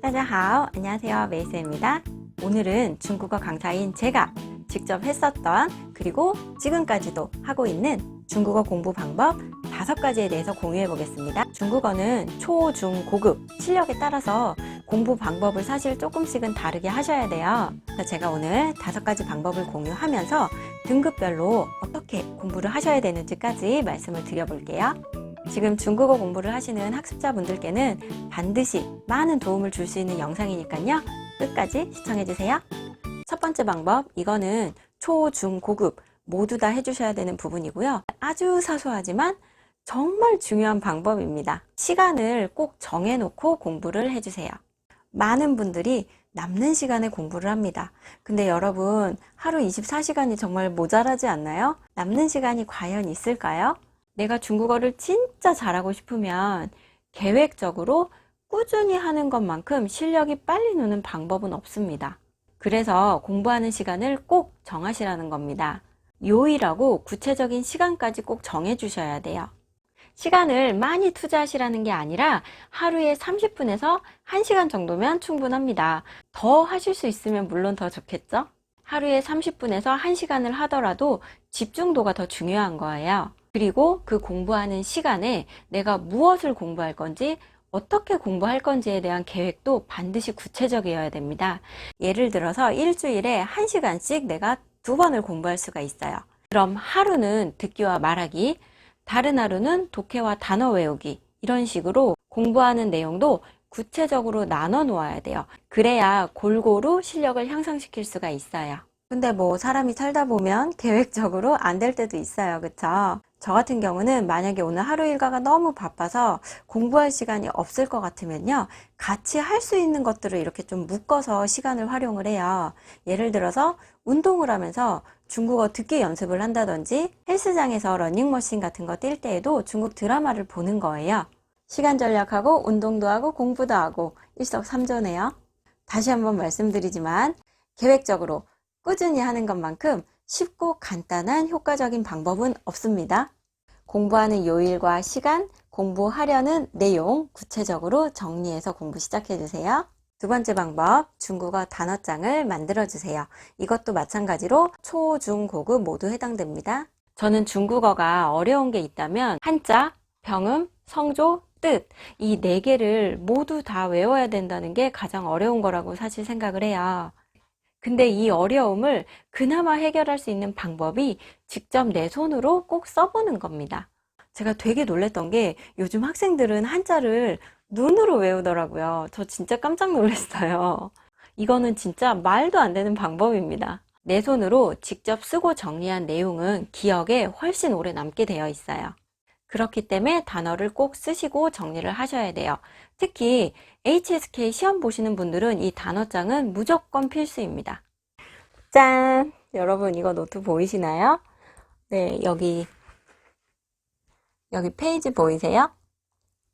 大家好, 안녕하세요. 메이스입니다. 오늘은 중국어 강사인 제가 직접 했었던 그리고 지금까지도 하고 있는 중국어 공부 방법 다섯 가지에 대해서 공유해 보겠습니다. 중국어는 초, 중, 고급 실력에 따라서 공부 방법을 사실 조금씩은 다르게 하셔야 돼요. 그래서 제가 오늘 다섯 가지 방법을 공유하면서 등급별로 어떻게 공부를 하셔야 되는지까지 말씀을 드려볼게요. 지금 중국어 공부를 하시는 학습자분들께는 반드시 많은 도움을 줄 수 있는 영상이니까요. 끝까지 시청해주세요. 첫 번째 방법, 이거는 초, 중, 고급 모두 다 해주셔야 되는 부분이고요. 아주 사소하지만 정말 중요한 방법입니다. 시간을 꼭 정해놓고 공부를 해주세요. 많은 분들이 남는 시간에 공부를 합니다. 근데 여러분, 하루 24시간이 정말 모자라지 않나요? 남는 시간이 과연 있을까요? 내가 중국어를 진짜 잘하고 싶으면 계획적으로 꾸준히 하는 것만큼 실력이 빨리 느는 방법은 없습니다. 그래서 공부하는 시간을 꼭 정하시라는 겁니다. 요일하고 구체적인 시간까지 꼭 정해 주셔야 돼요. 시간을 많이 투자하시라는 게 아니라 하루에 30분에서 1시간 정도면 충분합니다. 더 하실 수 있으면 물론 더 좋겠죠? 하루에 30분에서 1시간을 하더라도 집중도가 더 중요한 거예요. 그리고 그 공부하는 시간에 내가 무엇을 공부할 건지 어떻게 공부할 건지에 대한 계획도 반드시 구체적이어야 됩니다. 예를 들어서 일주일에 1시간씩 내가 두 번을 공부할 수가 있어요. 그럼 하루는 듣기와 말하기, 다른 하루는 독해와 단어 외우기, 이런 식으로 공부하는 내용도 구체적으로 나눠 놓아야 돼요. 그래야 골고루 실력을 향상시킬 수가 있어요. 근데 뭐 사람이 살다 보면 계획적으로 안 될 때도 있어요. 그쵸? 저 같은 경우는 만약에 오늘 하루 일과가 너무 바빠서 공부할 시간이 없을 것 같으면요. 같이 할 수 있는 것들을 이렇게 좀 묶어서 시간을 활용을 해요. 예를 들어서 운동을 하면서 중국어 듣기 연습을 한다든지 헬스장에서 러닝머신 같은 거 뛸 때에도 중국 드라마를 보는 거예요. 시간 전략하고 운동도 하고 공부도 하고 일석삼조네요. 다시 한번 말씀드리지만 계획적으로 꾸준히 하는 것만큼 쉽고 간단한 효과적인 방법은 없습니다. 공부하는 요일과 시간, 공부하려는 내용 구체적으로 정리해서 공부 시작해 주세요. 두 번째 방법, 중국어 단어장을 만들어 주세요. 이것도 마찬가지로 초, 중, 고급 모두 해당됩니다. 저는 중국어가 어려운 게 있다면 한자, 병음, 성조, 뜻, 이 네 개를 모두 다 외워야 된다는 게 가장 어려운 거라고 사실 생각을 해요. 근데 이 어려움을 그나마 해결할 수 있는 방법이 직접 내 손으로 꼭 써보는 겁니다. 제가 되게 놀랬던 게 요즘 학생들은 한자를 눈으로 외우더라고요. 저 진짜 깜짝 놀랐어요. 이거는 진짜 말도 안 되는 방법입니다. 내 손으로 직접 쓰고 정리한 내용은 기억에 훨씬 오래 남게 되어 있어요. 그렇기 때문에 단어를 꼭 쓰시고 정리를 하셔야 돼요. 특히 HSK 시험 보시는 분들은 이 단어장은 무조건 필수입니다. 짠! 여러분 이거 노트 보이시나요? 네, 여기 여기 페이지 보이세요?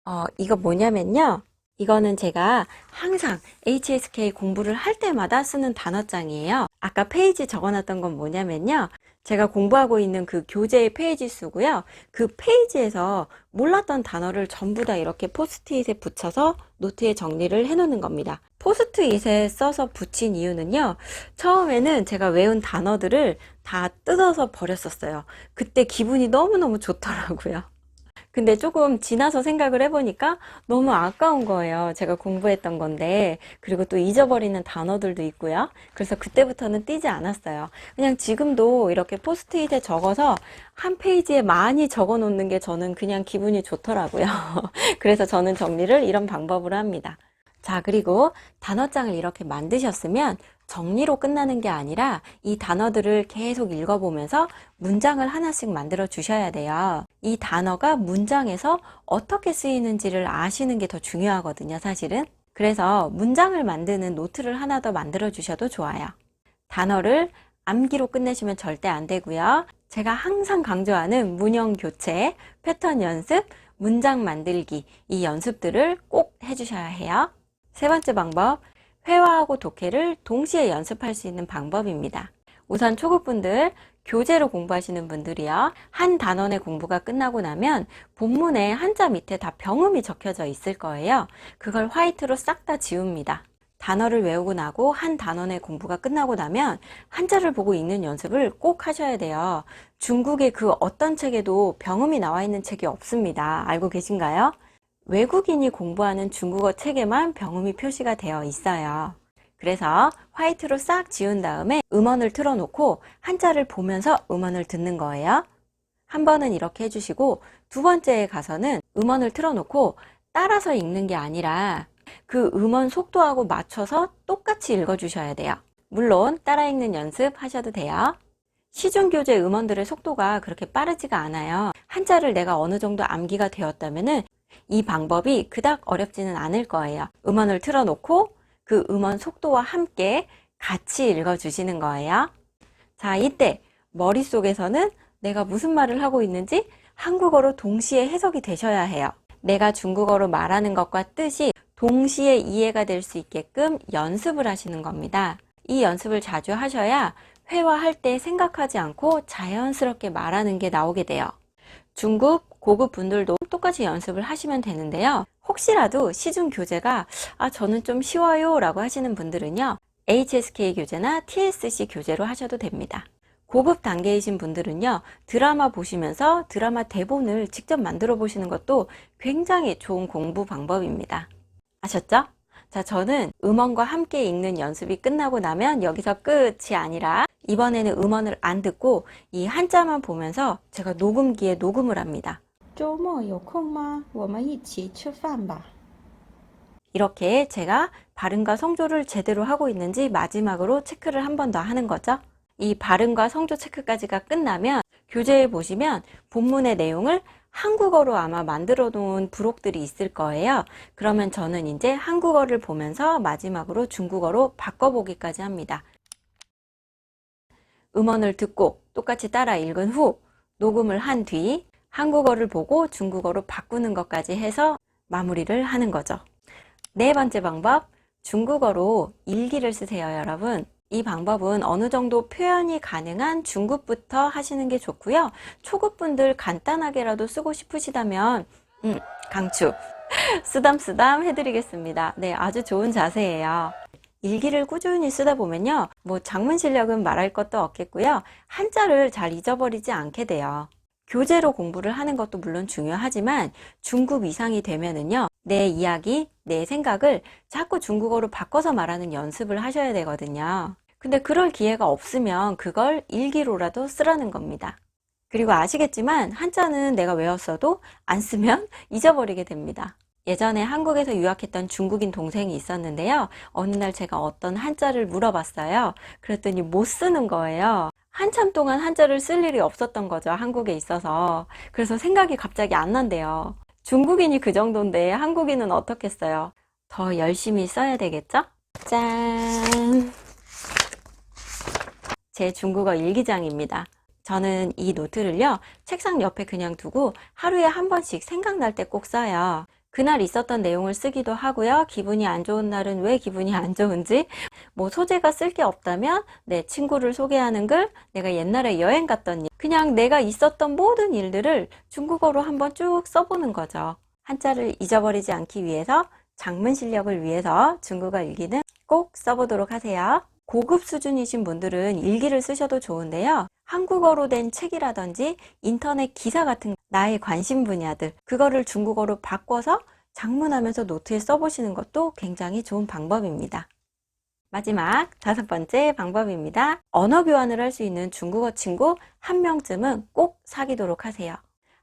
어, 이거 뭐냐면요. 이거는 제가 항상 HSK 공부를 할 때마다 쓰는 단어장이에요. 아까 페이지 적어놨던 건 뭐냐면요. 제가 공부하고 있는 그 교재의 페이지 수고요. 그 페이지에서 몰랐던 단어를 전부 다 이렇게 포스트잇에 붙여서 노트에 정리를 해놓는 겁니다. 포스트잇에 써서 붙인 이유는요. 처음에는 제가 외운 단어들을 다 뜯어서 버렸었어요. 그때 기분이 너무너무 좋더라고요. 근데 조금 지나서 생각을 해보니까 너무 아까운 거예요. 제가 공부했던 건데. 그리고 또 잊어버리는 단어들도 있고요. 그래서 그때부터는 띄지 않았어요. 그냥 지금도 이렇게 포스트잇에 적어서 한 페이지에 많이 적어 놓는 게 저는 그냥 기분이 좋더라고요. 그래서 저는 정리를 이런 방법으로 합니다. 자, 그리고 단어장을 이렇게 만드셨으면 정리로 끝나는 게 아니라 이 단어들을 계속 읽어보면서 문장을 하나씩 만들어 주셔야 돼요. 이 단어가 문장에서 어떻게 쓰이는지를 아시는 게 더 중요하거든요, 사실은. 그래서 문장을 만드는 노트를 하나 더 만들어 주셔도 좋아요. 단어를 암기로 끝내시면 절대 안 되고요. 제가 항상 강조하는 문형 교체, 패턴 연습, 문장 만들기 이 연습들을 꼭 해주셔야 해요. 세 번째 방법, 회화하고 독해를 동시에 연습할 수 있는 방법입니다. 우선 초급분들, 교재로 공부하시는 분들이요. 한 단원의 공부가 끝나고 나면 본문에 한자 밑에 다 병음이 적혀져 있을 거예요. 그걸 화이트로 싹 다 지웁니다. 단어를 외우고 나고 한 단원의 공부가 끝나고 나면 한자를 보고 읽는 연습을 꼭 하셔야 돼요. 중국의 그 어떤 책에도 병음이 나와 있는 책이 없습니다. 알고 계신가요? 외국인이 공부하는 중국어 책에만 병음이 표시가 되어 있어요. 그래서 화이트로 싹 지운 다음에 음원을 틀어놓고 한자를 보면서 음원을 듣는 거예요. 한 번은 이렇게 해주시고 두 번째에 가서는 음원을 틀어놓고 따라서 읽는 게 아니라 그 음원 속도하고 맞춰서 똑같이 읽어주셔야 돼요. 물론 따라 읽는 연습 하셔도 돼요. 시중 교재 음원들의 속도가 그렇게 빠르지가 않아요. 한자를 내가 어느 정도 암기가 되었다면은 이 방법이 그닥 어렵지는 않을 거예요. 음원을 틀어놓고 그 음원 속도와 함께 같이 읽어주시는 거예요. 자, 이때 머릿속에서는 내가 무슨 말을 하고 있는지 한국어로 동시에 해석이 되셔야 해요. 내가 중국어로 말하는 것과 뜻이 동시에 이해가 될 수 있게끔 연습을 하시는 겁니다. 이 연습을 자주 하셔야 회화할 때 생각하지 않고 자연스럽게 말하는 게 나오게 돼요. 중국 고급 분들도 똑같이 연습을 하시면 되는데요. 혹시라도 시중 교재가 아 저는 좀 쉬워요 라고 하시는 분들은요. HSK 교재나 TSC 교재로 하셔도 됩니다. 고급 단계이신 분들은요. 드라마 보시면서 드라마 대본을 직접 만들어 보시는 것도 굉장히 좋은 공부 방법입니다. 아셨죠? 자, 저는 음원과 함께 읽는 연습이 끝나고 나면 여기서 끝이 아니라 이번에는 음원을 안 듣고 이 한자만 보면서 제가 녹음기에 녹음을 합니다. 周末有空吗？我们一起吃饭吧。 이렇게 제가 발음과 성조를 제대로 하고 있는지 마지막으로 체크를 한 번 더 하는 거죠. 이 발음과 성조 체크까지가 끝나면 교재에 보시면 본문의 내용을 한국어로 아마 만들어 놓은 부록들이 있을 거예요. 그러면 저는 이제 한국어를 보면서 마지막으로 중국어로 바꿔보기까지 합니다. 음원을 듣고 똑같이 따라 읽은 후 녹음을 한 뒤 한국어를 보고 중국어로 바꾸는 것까지 해서 마무리를 하는 거죠. 네 번째 방법, 중국어로 일기를 쓰세요, 여러분. 이 방법은 어느 정도 표현이 가능한 중급부터 하시는 게 좋고요. 초급분들 간단하게라도 쓰고 싶으시다면, 음, 강추. 쓰담쓰담 해드리겠습니다. 네, 아주 좋은 자세예요. 일기를 꾸준히 쓰다 보면요. 뭐 장문 실력은 말할 것도 없겠고요. 한자를 잘 잊어버리지 않게 돼요. 교재로 공부를 하는 것도 물론 중요하지만 중급 이상이 되면은요. 내 이야기, 내 생각을 자꾸 중국어로 바꿔서 말하는 연습을 하셔야 되거든요. 근데 그럴 기회가 없으면 그걸 일기로라도 쓰라는 겁니다. 그리고 아시겠지만 한자는 내가 외웠어도 안 쓰면 잊어버리게 됩니다. 예전에 한국에서 유학했던 중국인 동생이 있었는데요. 어느 날 제가 어떤 한자를 물어봤어요. 그랬더니 못 쓰는 거예요. 한참 동안 한자를 쓸 일이 없었던 거죠. 한국에 있어서. 그래서 생각이 갑자기 안 난대요. 중국인이 그 정도인데 한국인은 어떻겠어요? 더 열심히 써야 되겠죠? 짠! 제 중국어 일기장입니다. 저는 이 노트를요, 책상 옆에 그냥 두고 하루에 한 번씩 생각날 때 꼭 써요. 그날 있었던 내용을 쓰기도 하고요. 기분이 안 좋은 날은 왜 기분이 안 좋은지, 뭐 소재가 쓸 게 없다면 내 친구를 소개하는 글, 내가 옛날에 여행 갔던 일, 그냥 내가 있었던 모든 일들을 중국어로 한번 쭉 써보는 거죠. 한자를 잊어버리지 않기 위해서, 장문 실력을 위해서 중국어 일기는 꼭 써보도록 하세요. 고급 수준이신 분들은 일기를 쓰셔도 좋은데요. 한국어로 된 책이라든지 인터넷 기사 같은 나의 관심 분야들, 그거를 중국어로 바꿔서 장문하면서 노트에 써보시는 것도 굉장히 좋은 방법입니다. 마지막 다섯 번째 방법입니다. 언어 교환을 할 수 있는 중국어 친구 한 명쯤은 꼭 사귀도록 하세요.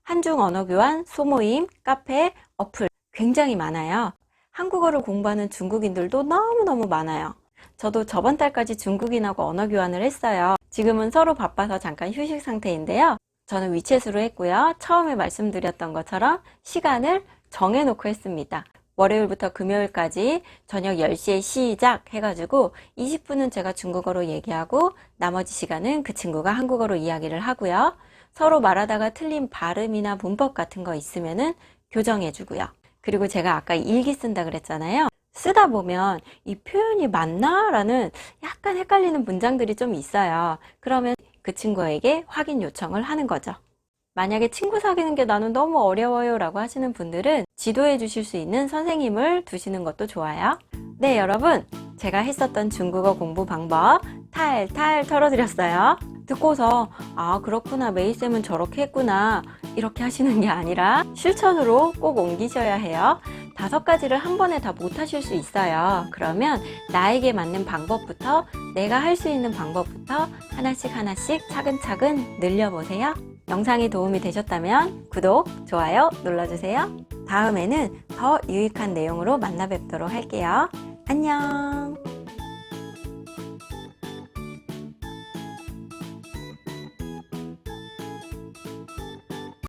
한중 언어 교환, 소모임, 카페, 어플 굉장히 많아요. 한국어를 공부하는 중국인들도 너무너무 많아요. 저도 저번 달까지 중국인하고 언어 교환을 했어요. 지금은 서로 바빠서 잠깐 휴식 상태인데요. 저는 위챗으로 했고요. 처음에 말씀드렸던 것처럼 시간을 정해놓고 했습니다. 월요일부터 금요일까지 저녁 10시에 시작 해가지고 20분은 제가 중국어로 얘기하고 나머지 시간은 그 친구가 한국어로 이야기를 하고요. 서로 말하다가 틀린 발음이나 문법 같은 거 있으면은 교정해 주고요. 그리고 제가 아까 일기 쓴다 그랬잖아요. 쓰다 보면 이 표현이 맞나? 라는 약간 헷갈리는 문장들이 좀 있어요. 그러면 그 친구에게 확인 요청을 하는 거죠. 만약에 친구 사귀는 게 나는 너무 어려워요 라고 하시는 분들은 지도해 주실 수 있는 선생님을 두시는 것도 좋아요. 네, 여러분. 제가 했었던 중국어 공부 방법 탈탈 털어드렸어요. 듣고서, 아, 그렇구나. 메이쌤은 저렇게 했구나. 이렇게 하시는 게 아니라 실천으로 꼭 옮기셔야 해요. 다섯 가지를 한 번에 다 못 하실 수 있어요. 그러면 나에게 맞는 방법부터 내가 할 수 있는 방법부터 하나씩 하나씩 차근차근 늘려보세요. 영상이 도움이 되셨다면 구독, 좋아요 눌러주세요. 다음에는 더 유익한 내용으로 만나 뵙도록 할게요. 안녕!